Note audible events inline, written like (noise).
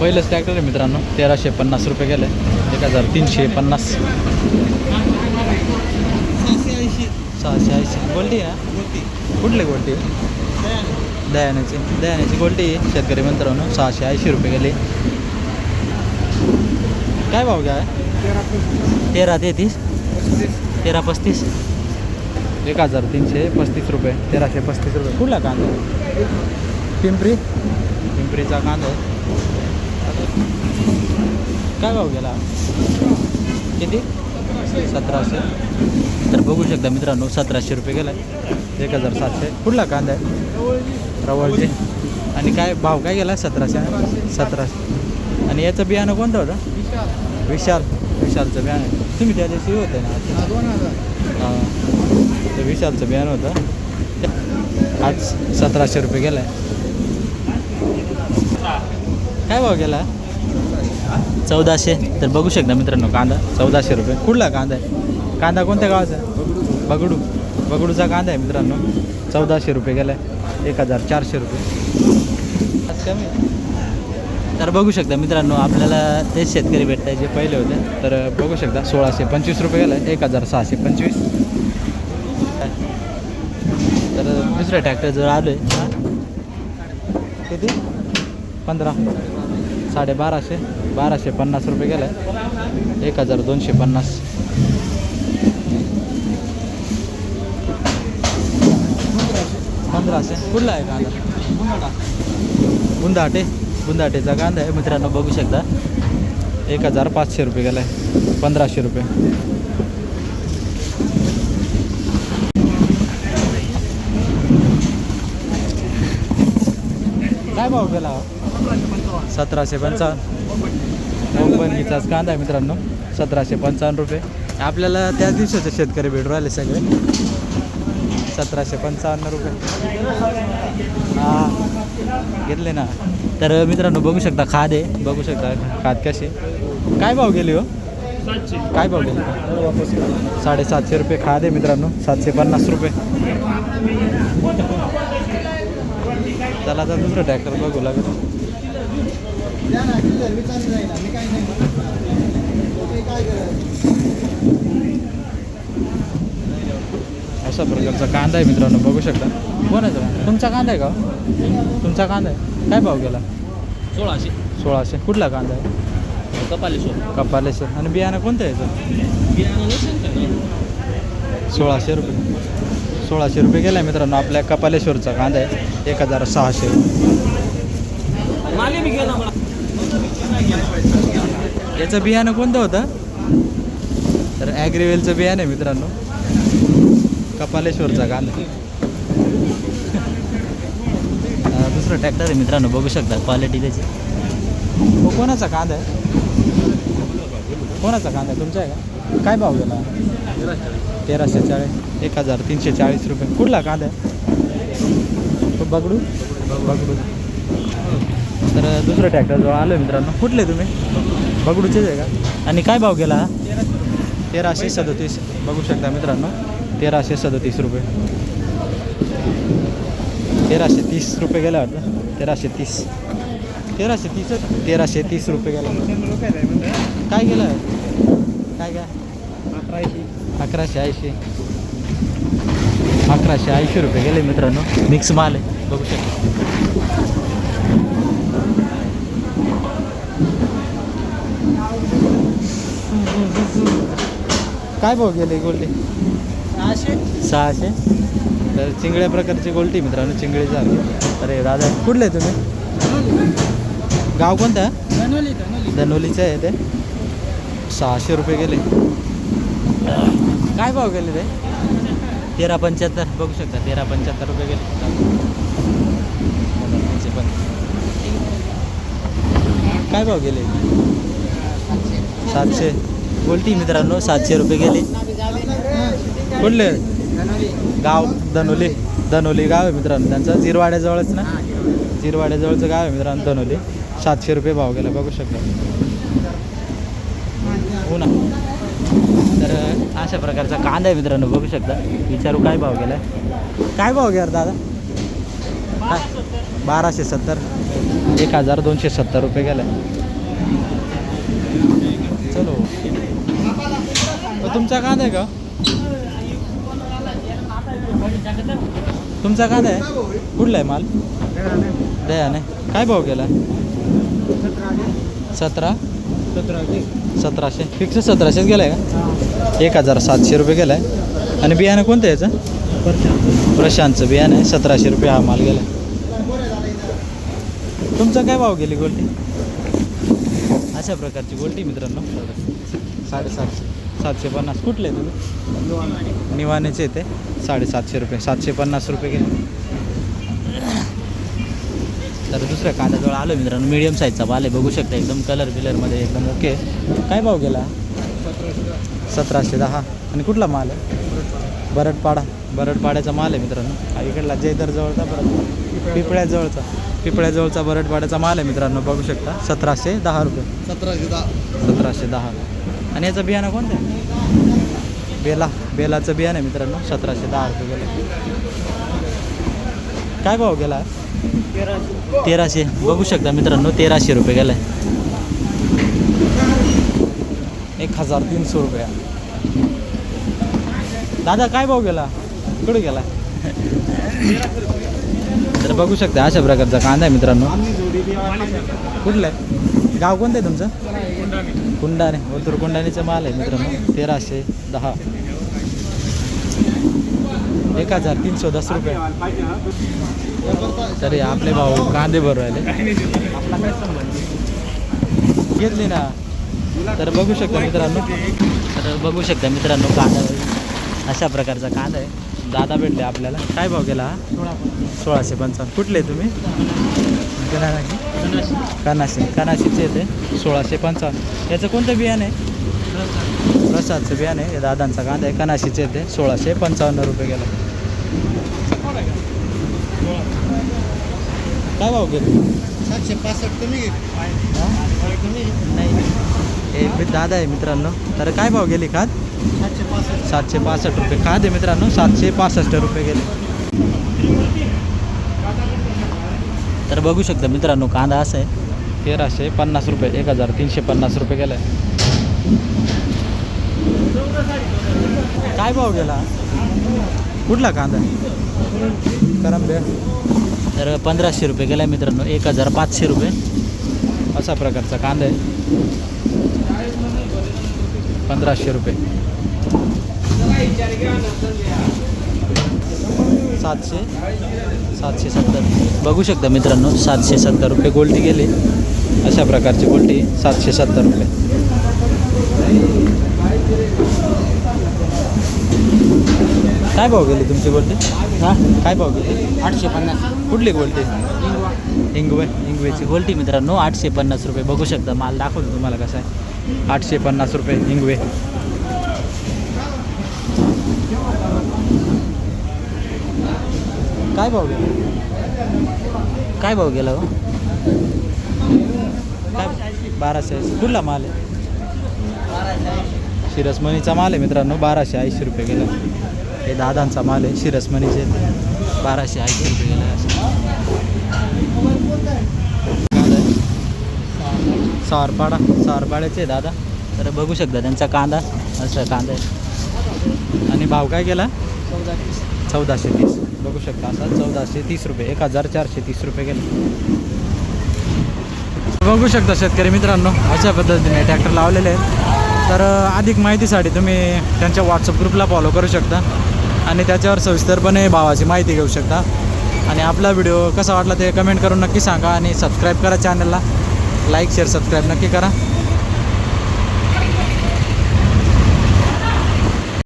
पहिलंच ट्रॅक्टर आहे मित्रांनो. तेराशे पन्नास रुपये गेले. एक हजार तीनशे पन्नास. सहाशे ऐंशी. गोल्टी आहे ना कुठले गोल्टी दयाण्याची दयाण्याची गोल्टी शेतकरी मित्रांनो. सहाशे ऐंशी रुपये गेले. काय भाव घ्या? तेरा तेहतीस? तेरा पस्तीस? एक हजार तीनशे पस्तीस रुपये. तेराशे पस्तीस रुपये. कुठला कांदा? पिंपरी? पिंपरीचा कांदा आहे. काय भाव गेला? किती? सतराशे. तर बघू शकता मित्रांनो सतराशे रुपये गेला एक हजार सातशे. कुठला कांदा आहे? रवळचे. आणि काय भाव काय गेला सतराशे? सतराशे. आणि याचं बियाणं कोणतं होतं? विशाल. विशालचं बियाणं तुम्ही त्या दिवशी होते ना? हां. ते विशालचं बियाणं होतं. आज सतराशे रुपये गेला आहे काय भाव गेला? चौदाशे. तर बघू शकता मित्रांनो कांदा. चौदाशे रुपये. कुठला कांदा आहे? कांदा कोणत्या गावाचा आहे? बगडू. बगडूचा कांदा आहे मित्रांनो. चौदाशे रुपये गेला आहे एक हजार चारशे रुपये. आज कमी तर बघू शकता मित्रांनो आपल्याला ते शेतकरी भेटताय जे पहिले होते. तर बघू शकता सोळाशे पंचवीस रुपये गेला आहे एक हजार सहाशे पंचवीस. तर दुसऱ्या ट्रॅक्टर आलो आहे किती? पंधरा. साडेबाराशे बाराशे बाराशे पन्नास रुपये गेला. आहे एक हजार दोनशे पन्नास. पंधराशे. कुठला आहे कांदा? बुंदाटे. बुंदाटेचा कांदा आहे. मित्रांनो बघू शकता. एक हजार पाचशे रुपये गेला. आहे पंधराशे रुपये. काय भाव गेला? सतराशे पंचावन्न. कंपनीचाच कांदा आहे मित्रांनो सतराशे पंचावन्न रुपये. आपल्याला त्याच दिवसाचे शेतकरी भेटू राहिले सगळे. सतराशे पंचावन्न रुपये. हां घेतले ना. तर मित्रांनो बघू शकता खाद आहे. बघू शकता खाद कसे काय भाव गेली हो? काय भाव गेली? साडेसातशे रुपये खाद आहे मित्रांनो सातशे पन्नास रुपये. चला आता दुसरं ट्रॅक्टर बघू लागेल अशा प्रकारचा कांदा आहे मित्रांनो बघू शकता. कोणाचा तुमचा कांदा आहे का? तुमचा कांदा आहे. काय भाव गेला? सोळाशे. सोळाशे. कुठला कांदा आहे? कपालेश्वर. कपालेश्वर. आणि बियाणं कोणतं आहे याचं? बियाणं ना सोळाशे रुपये. सोळाशे रुपये गेला आहे मित्रांनो आपल्या कपालेश्वरचा कांदा आहे. एक हजार सहाशे. याचं बियाणं कोणतं होतं? तर ॲग्रिवेलचं बियाणं आहे मित्रांनो. कपालेश्वरचा कांदा. (laughs) दुसरं ट्रॅक्टर आहे मित्रांनो बघू शकता क्वालिटी त्याची. हो कोणाचा कांदा आहे? कोणाचा कांदा आहे? तुमचा आहे का? काय भाव गेला? तेराशे चाळीस एक हजार तीनशे चाळीस रुपये. कुठला कांदा आहे? तो बगडू? बगडू. तर दुसरं ट्रॅक्टरजवळ आलो आहे मित्रांनो. कुठले तुम्ही? बगडूचेच आहे का? आणि काय भाव गेला? हा तेराशे सदतीस. बघू शकता मित्रांनो. तेराशे सदतीस रुपये. तेराशे तीस रुपये गेला वाटतं. तेराशे तीस. तेराशे तीस तेराशे तीस रुपये गेला. काय गेलं? काय काय अकराशे ऐंशी. अकराशे ऐंशी रुपये गेले मित्रांनो. मिक्स माल आहे. बघू शकता. काय भाव गेले गोल्डी? सहाशे. सहाशे? तर चिंगड्या प्रकारची गोल्टी मित्रांनो चिंगडी झाली अरे दादा कुठले तुम्ही? गाव कोणतं? धनवली धनोलीचं आहे ते. सहाशे रुपये गेले. काय भाव गेले ते? तेरा पंच्याहत्तर. बघू शकता तेरा पंच्याहत्तर रुपये गेले. पण. काय भाव गेले? सातशे. गोल्टी मित्रांनो सातशे रुपये गेले. कुठले? गाव धनोली. धनोली गाव आहे मित्रांनो त्यांचं जिरवाड्याजवळच ना? जिरवाड्याजवळचं गाव आहे मित्रांनो धनोली. सातशे रुपये भाव गेला बघू शकता. हो ना. तर अशा प्रकारचा कांदा आहे मित्रांनो बघू शकता. विचारू काय भाव गेला? काय भाव घ्या दादा? बाराशे सत्तर. एक हजार दोनशे सत्तर रुपये गेला. चलो. तुमचा कांदा आहे का? तुमचा कांदा आहे? कुठला आहे माल? दयाने काय भाव केला सतरा? सतराशे. फिक्स सतराशेच गेला आहे का? एक हजार सातशे रुपये गेला आहे आणि बियाणं कोणतं याचं? प्रशांतचं बियाणं आहे. सतराशे रुपये हा माल गेला तुमचा काय भाव गेली गोल्टी? अशा प्रकारची गोल्टी मित्रांनो. साडेसातशे. सातशे पन्नास. कुठले तुम्ही? निवानेचे ते. साडेसातशे रुपये. सातशे पन्नास रुपये गेले तर दुसऱ्या कांद्याजवळ आलो मित्रांनो. मीडियम साईजचा माल आहे. बघू शकता एकदम कलर बिलरमध्ये एकदम ओके काय भाव गेला? सतराशे दहा. आणि कुठला माल आहे? बरडपाडा बरडपाड्याचा माल आहे मित्रांनो. इकडला जयदर जवळचा परत पिपळ्याजवळचा. पिपळ्याजवळचा बरडपाड्याचा माल आहे मित्रांनो. बघू शकता. सतराशे दहा रुपये. सतराशे दहा. सतराशे दहा. आणि याचं बियाणं कोणतं आहे? बेला. बेलाचं बियाणं आहे मित्रांनो. सतराशे दहा रुपये गेलं काय भाव गेला? तेराशे. बघू शकता मित्रांनो तेराशे रुपये गेलाय. एक हजार तीनशे रुपया. दादा काय भाव गेला? कुठे गेला? तर बघू शकता अशा प्रकारचा कांदा आहे मित्रांनो. कुठलं आहे? गाव कोणतं आहे तुमचं? कुंडाने? ओतूर कुंडाणीचा माल आहे मित्रांनो तेराशे दहा. एक हजार तीनशे दस रुपये. तरी आपले भाऊ कांदे भरू राहिले. घेतली ना. तर बघू शकता मित्रांनो. तर बघू शकता मित्रांनो कांदा. अशा प्रकारचा कांदा आहे. दादा भेटले आपल्याला. काय भाव गेला? हा सोळाशे पंचावन्न. कुठले तुम्ही? कानाशी. कानाशीचे येते. सोळाशे पंचावन्न. याचं कोणतं बियाणं आहे? प्रसादचं. बियाणं आहे. हे दादांचा कांदा आहे. कनाशीचे येते. सोळाशे पंचावन्न रुपये गेला. काय भाव गेले? सातशे पासष्ट कमी नाही. हे दादा आहे मित्रांनो. तर काय भाव गेली खाद सातशे पासष्ट. सातशे पासष्ट रुपये. खाद आहे मित्रांनो. सातशे पासष्ट रुपये गेले. तर बघू शकता मित्रांनो कांदा असा आहे. तेराशे पन्नास रुपये एक हजार तीनशे पन्नास रुपये गेला काय भाव गेला? कुठला कांदा? करंबे. तर पंधराशे रुपये गेला मित्रांनो एक हजार पाचशे रुपये. अशा प्रकारचा कांदा आहे. पंधराशे रुपये. सातशे सातशे सत्तर. बघू शकता मित्रांनो सातशे सत्तर रुपये गोल्टी गेले. अशा प्रकारची गोल्टी सातशे सत्तर रुपये. काय भाव गेली तुमची गोल्टी हां? काय भाव गेली? आठशे पन्नास. कुठली गोल्टी इंगवे. इंगवेची गोल्टी मित्रांनो आठशे पन्नास रुपये. बघू शकता माल दाखवतो तुम्हाला कसा आहे. आठशे पन्नास रुपये इंगवे. काय भाव गेला? काय भाव गेला हो? काय? बाराशे कुठला माल आहे? शिरसमणीचा माल आहे मित्रांनो बाराशे ऐंशी रुपये गेला हे दादांचा माल आहे शिरसमणीचे. बाराशे ऐंशी रुपये गेला सारपाडा सारपाड्याचे आहे दादा. तर बघू शकता त्यांचा कांदा. असा कांदा आहे. आणि भाव काय गेला? चौदा तीस. चौदाशे तीस. बघू शकता असा चौदाशे तीस रुपये एक हजार चारशे तीस रुपये गेले. बघू शकता शेतकरी मित्रांनो अशा पद्धतीने ट्रॅक्टर लावलेले आहेत. तर अधिक माहितीसाठी तुम्ही त्यांच्या व्हॉट्सअप ग्रुपला फॉलो करू शकता. आणि त्याच्यावर सविस्तरपणे भावाची माहिती घेऊ शकता. आणि आपला व्हिडिओ कसा वाटला ते कमेंट करून नक्की सांगा आणि सबस्क्राईब करा चॅनलला लाईक शेअर सबस्क्राईब नक्की करा.